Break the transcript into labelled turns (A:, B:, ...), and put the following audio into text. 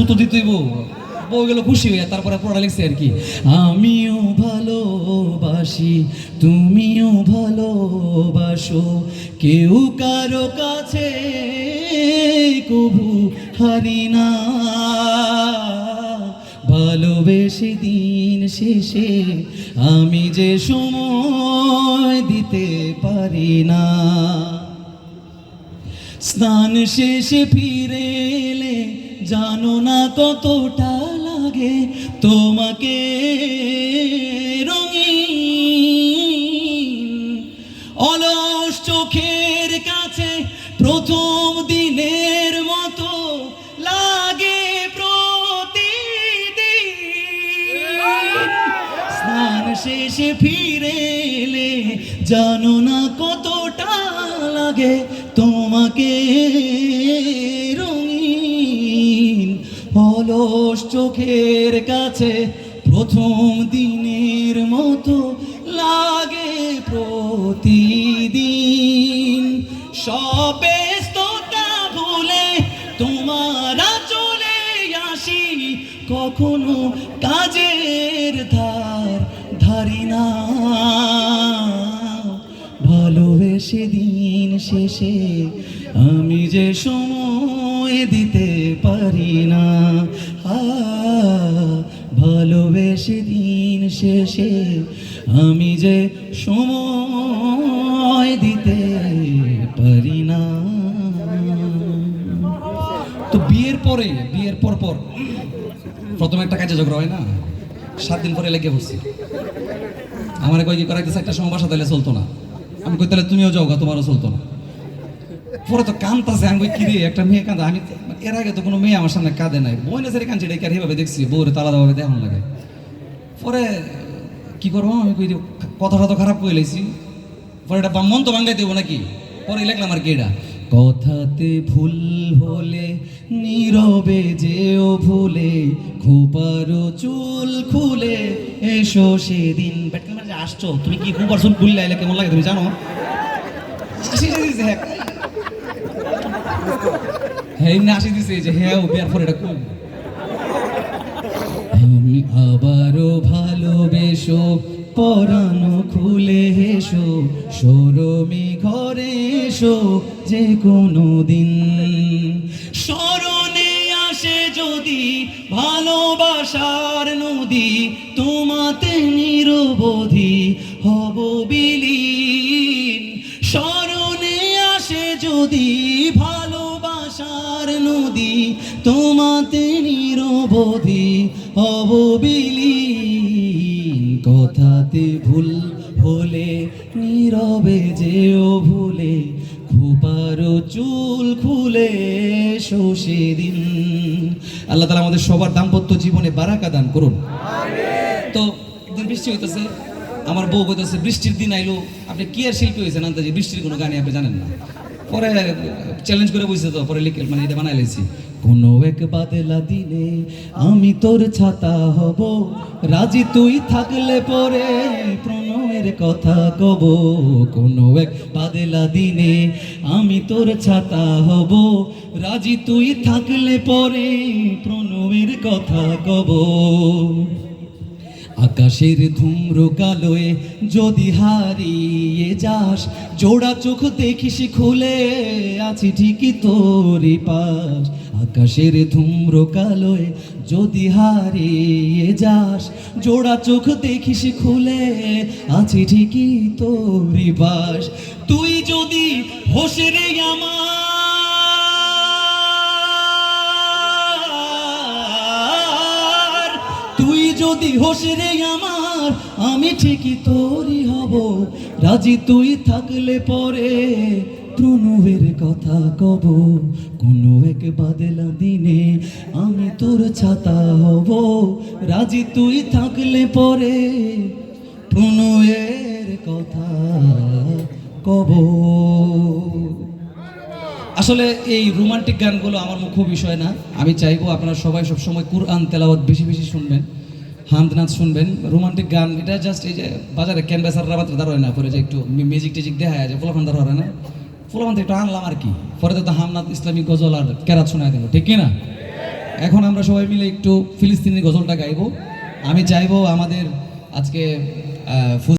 A: জুতো দিতেইব বউ খুশি হইয়া তারপরে পড়া লিখছে আর কি, আমিও ভালোবাসি, তুমিও ভালোবাসো, কেউ কারও কাছে কবু হারি না। ভালোবেসে দিন শেষে আমি যে সময় দিতে পারি না। স্নান শেষে ফিরে জানো না কতটা লাগে তোমাকে রঙিন। অলস চোখের কাছে প্রথম দিনের মতো লাগে স্নান শেষে ফিরে এলে জানো না কতটা লাগে অলস চোখের কাছে প্রথম দিনের মতো লাগে প্রতিদিন। সব ভুলে তোমারা চলে আসি, কখনো কাজের ধার ধারি না। ভালোবেসে দিন শেষে আমি যে সময় দিতে পারি না। ভালোবেসে দিন শেষে আমি যে সময় দিতে পারি না। তো বিয়ের পরে, বিয়ের পর পর, প্রথমে একটা কাজে ঝগড়া হয় না? সাত দিন পরে লেগে বসছি আমার কই কি করাইতেছে একটা সময় বাসা তাহলে চলতো না। আমি কই, তাহলে তুমিও যাও গা, তোমারও চলতো না। পরে তো কান্দতেছে আমি কি রে একটা মেয়ে কান্দা? আমি এর আগে তো কোনো মেয়ে আমার সামনে কাঁদে নাই। বই না সেরে কাঁদছে এটাকে আর দেখছি? বউরে তালাদাভাবে দেখানো লাগে। পরে, কি করব? আমি কই কথাটা তো খারাপ করে লাইছি। পরে এটা মন তো ভাঙ্গাই দেবো নাকি? পরে লিখলাম আর কি এটা। কথাতে ভুল হলে, নীরবে যেও ভুলে, খোপারো চুল খুলে এসো সেদিন। ব্যাটকে মাঝে আসছো, তুমি কি খোপার চুল খুললে কেমন লাগে তুমি জানো? হ্যাঁ। হ্যাঁ দিছে যে হ্যাঁ ও বিয়ার পরে এটা কই আমি আবারও ভালোবেসো, পরানো খুলে হেসো, সরমি ঘরে এসো যে কোনো দিন। স্মরণে আসে যদি ভালোবাসার নদী, তোমাতে নিরবধি হব বিলীন তোমাতে নিরবধি অববিলীন কথাতে ভুল হলে নীরবে যেও ভুলে খুপারো চুল খুলে শোষে দিন আল্লাহ তালা আমাদের সবার দাম্পত্য জীবনে বারাকা দান করুন। তো একদিন বৃষ্টি হইতেছে আমার বউ কইতেছে বৃষ্টির দিন আইলো আপনি কি আর শিল্পী হয়েছেন আন্দাজি? বৃষ্টির কোনো গানে আপনি জানেন না। পরে চ্যালেঞ্জ করে বুঝতে তো পরে লিখে মানে এটা বানাই লেছি কোনো এক বাদলা দিনে আমি তোর ছাতা হব। রাজি তুই থাকলে পরে প্রণয়ের কথা কব। কোনো এক বাদলা দিনে আমি তোর ছাতা হব। রাজি তুই থাকলে পরে প্রণয়ের কথা কব। আকাশের ধূম্র কালোয় যদি হারিয়ে যাস, জোড়া চোখ দেখিস খুলে, আছি ঠিকই তোরই পাশ। আকাশের ধুম্র কালোয় যদি হারিয়ে যাস, জোড়া চোখ দেখিস খুলে, আছি ঠিকই তোরই বাস। তুই যদি হোসে রে আমার, তুই যদি হোস রে আমার, আমি ঠিকই তোরই হব। রাজি তুই থাকলে পরে প্রণবের কথা কব, কোনো এক বাদলা দিনে আমি তোর ছাতা হব। রাজি তুই থাকলে পরে প্রণয়ের কথা কব। আসলে এই রোমান্টিক গানগুলো আমার মুখ্য বিষয় না। আমি চাইব আপনারা সবাই সবসময় কুরআন তেলাওয়াত বেশি বেশি শুনবেন হামদনাথ শুনবেন। রোমান্টিক গান, এটা জাস্ট এই যে বাজারে ক্যানভাসাররা মাত্র দাঁড়ায় না, পরে যে একটু মিউজিক টিজিক দেখা যায় ফুলাফান দাঁড়ায় না। ফুলবান থেকে আনলাম আর কি। পরে তো হামনাথ ইসলামী গজল আর কেরাত শোনায় দেবো, ঠিক না? এখন আমরা সবাই মিলে একটু ফিলিস্তিনি গজলটা গাইবো। আমি চাইব আমাদের আজকে